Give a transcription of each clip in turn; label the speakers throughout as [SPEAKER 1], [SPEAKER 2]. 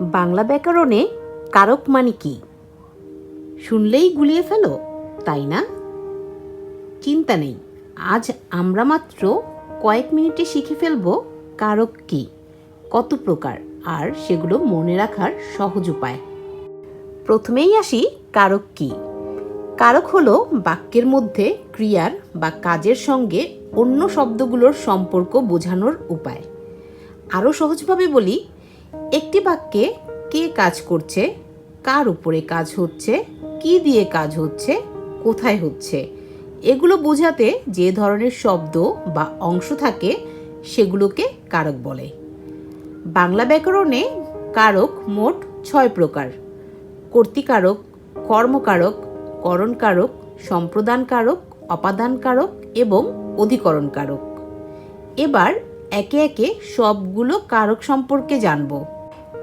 [SPEAKER 1] বাংলা ব্যাকরণে কারক মানে কি? শুনলেই গুলিয়ে ফেলো, তাই না? চিন্তা নেই, আজ আমরা মাত্র কয়েক মিনিটে শিখে ফেলব কারক কি, কত প্রকার, আর সেগুলো মনে রাখার সহজ উপায়। প্রথমেই আসি কারক কি। কারক হলো বাক্যের মধ্যে ক্রিয়ার বা কাজের সঙ্গে অন্য শব্দগুলোর সম্পর্ক বোঝানোর উপায়। আরও সহজভাবে বলি একটি বাক্যে কে কাজ করছে, কার উপরে কাজ হচ্ছে, কি দিয়ে কাজ হচ্ছে, কোথায় হচ্ছে, এগুলো বোঝাতে যে ধরনের শব্দ বা অংশ থাকে, সেগুলোকে কারক বলে। বাংলা ব্যাকরণে কারক মোট ছয় প্রকার। কর্তিকারক, কর্মকারক, করণকারক, সম্প্রদানকারক, অপাদানকারক এবং অধিকরণকারক। এবার একে একে সবগুলো কারক সম্পর্কে জানব।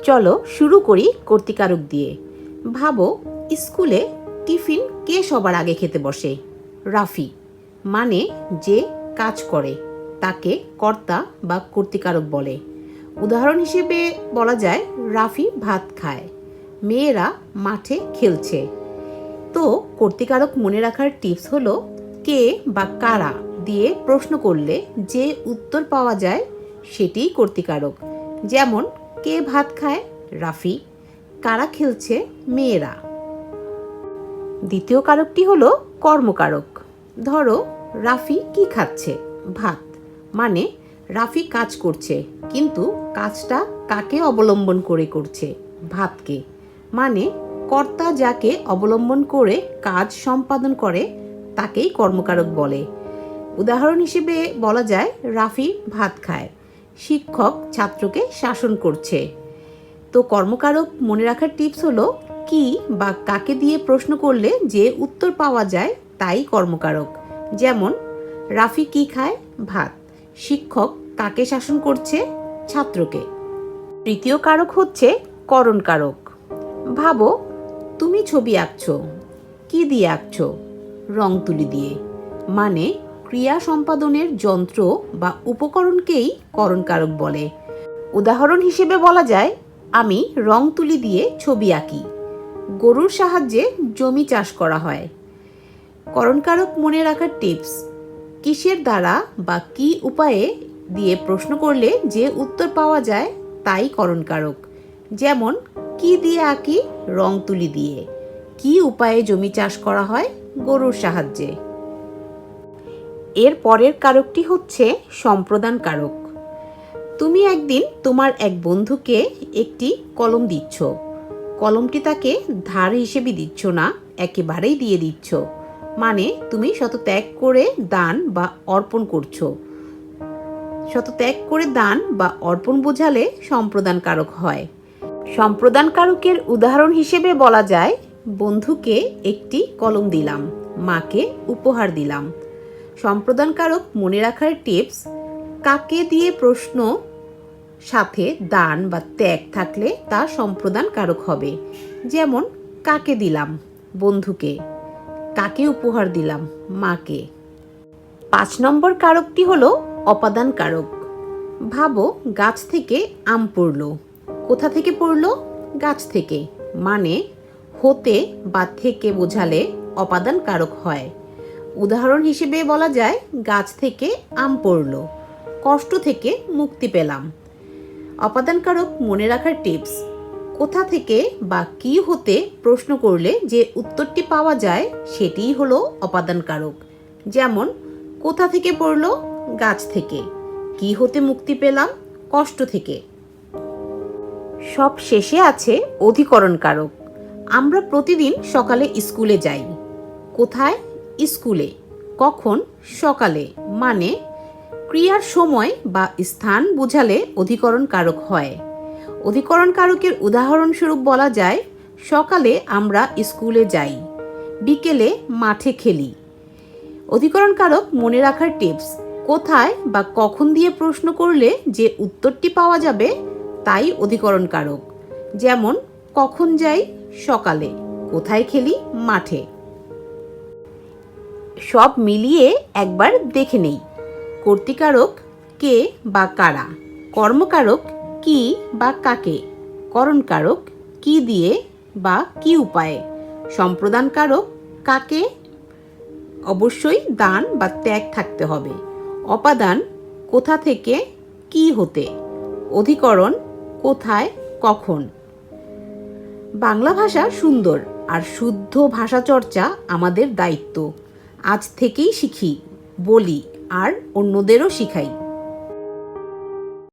[SPEAKER 1] চলো শুরু করি কর্তিকারক দিয়ে। ভাবো, স্কুলে টিফিন কে সবার আগে খেতে বসে? রাফি। মানে যে কাজ করে, তাকে কর্তা বা কর্তিকারক বলে। উদাহরণ হিসেবে বলা যায়, রাফি ভাত খায়। মেয়েরা মাঠে খেলছে। তো কর্তিকারক মনে রাখার টিপস হলো, কে বা কারা? দিয়ে প্রশ্ন করলে যে উত্তর পাওয়া যায় সেটিই কর্তিকারক। যেমন, কে ভাত খায়? রাফি। কারা খেলছে? মেয়েরা। দ্বিতীয় কারকটি হলো কর্মকারক। ধরো, রাফি কি খাচ্ছে? ভাত। মানে রাফি কাজ করছে, কিন্তু কাজটা কাকে অবলম্বন করে করছে? ভাতকে। মানে কর্তা যাকে অবলম্বন করে কাজ সম্পাদন করে, তাকেই কর্মকারক বলে। উদাহরণ হিসেবে বলা যায়, রাফি ভাত খায়। শিক্ষক ছাত্রকে শাসন করছে। তো কর্মকারক মনে রাখার টিপস হলো, কি বা কাকে দিয়ে প্রশ্ন করলে যে উত্তর পাওয়া যায় তাই কর্মকারক। যেমন, রাফি কি খায়? ভাত। শিক্ষক কাকে শাসন করছে? ছাত্রকে। তৃতীয় কারক হচ্ছে করণ কারক। ভাবো, তুমি ছবি আঁকছো। কি দিয়ে আঁকছো? রং তুলি দিয়ে। মানে ক্রিয়া সম্পাদনের যন্ত্র বা উপকরণকেই করণকারক বলে। উদাহরণ হিসেবে বলা যায়, আমি রং তুলি দিয়ে ছবি আঁকি। গরুর সাহায্যে জমি চাষ করা হয়। করণকারক মনে রাখার টিপস, কিসের দ্বারা বা কি উপায়ে দিয়ে প্রশ্ন করলে যে উত্তর পাওয়া যায় তাই করণকারক। যেমন, কি দিয়ে আঁকি রং তুলি দিয়ে? কি উপায়ে জমি চাষ করা হয় গরুর সাহায্যে? এর পরের কারকটি হচ্ছে সম্প্রদান কারক তুমি একদিন তোমার এক বন্ধুকে একটি কলম দিচ্ছ। কলমটি তাকে ধার হিসেবে দিচ্ছ না, একেবারেই দিয়ে দিচ্ছ। মানে তুমি শত ত্যাগ করে দান বা অর্পণ করছ। শত ত্যাগ করে দান বা অর্পণ বোঝালে সম্প্রদান কারক হয়। সম্প্রদান কারকের উদাহরণ হিসেবে বলা যায়, বন্ধুকে একটি কলম দিলাম, মাকে উপহার দিলাম। সম্প্রদান কারক মনে রাখার টিপস, কাকে দিয়ে প্রশ্ন, সাথে দান বা ত্যাগ থাকলে তা সম্প্রদানকারক হবে। যেমন, কাকে দিলাম? বন্ধুকে। কাকে উপহার দিলাম? মাকে। পাঁচ নম্বর কারকটি হলো অপাদান কারক ভাবো, গাছ থেকে আম পড়ল। কোথা থেকে পড়ল? গাছ থেকে। মানে হতে বা থেকে বোঝালে অপাদান কারক হয়। উদাহরণ হিসেবে বলা যায়, গাছ থেকে আম পড়ল। কষ্ট থেকে মুক্তি পেলাম। অপাদানকারক মনে রাখার টিপস, কোথা থেকে বা কি হতে প্রশ্ন করলে যে উত্তরটি পাওয়া যায় সেটিই হলো অপাদানকারক। যেমন, কোথা থেকে পড়ল? গাছ থেকে। কি হতে মুক্তি পেলাম? কষ্ট থেকে। সব শেষে আছে অধিকরণ কারক আমরা প্রতিদিন সকালে স্কুলে যাই। কোথায়? স্কুলে, কখন, সকালে মানে ক্রিয়ার সময় বা স্থান বোঝালে অধিকরণ কারক হয়। অধিকরণ কারকের উদাহরণস্বরূপ বলা যায়, সকালে আমরা স্কুলে যাই, বিকেলে মাঠে খেলি। অধিকরণ কারক মনে রাখার টিপস, কোথায় বা কখন দিয়ে প্রশ্ন করলে যে উত্তরটি পাওয়া যাবে, তাই অধিকরণ কারক। যেমন, কখন যাই, সকালে, কোথায় খেলি, মাঠে। সব মিলিয়ে একবার দেখে নেই। কর্তিকারক কে বা কারা? কর্মকারক কি বা কাকে? করণকারক কি দিয়ে বা কি উপায়ে? সম্প্রদানকারক কাকে? অবশ্যই দান বা ত্যাগ থাকতে হবে। অপাদান কোথা থেকে কি হতে? অধিকরণ কোথায়, কখন? বাংলা ভাষা সুন্দর আর শুদ্ধ ভাষা চর্চা আমাদের দায়িত্ব। আজ থেকেই শিখি বলি আর অন্যদেরও শিখাই।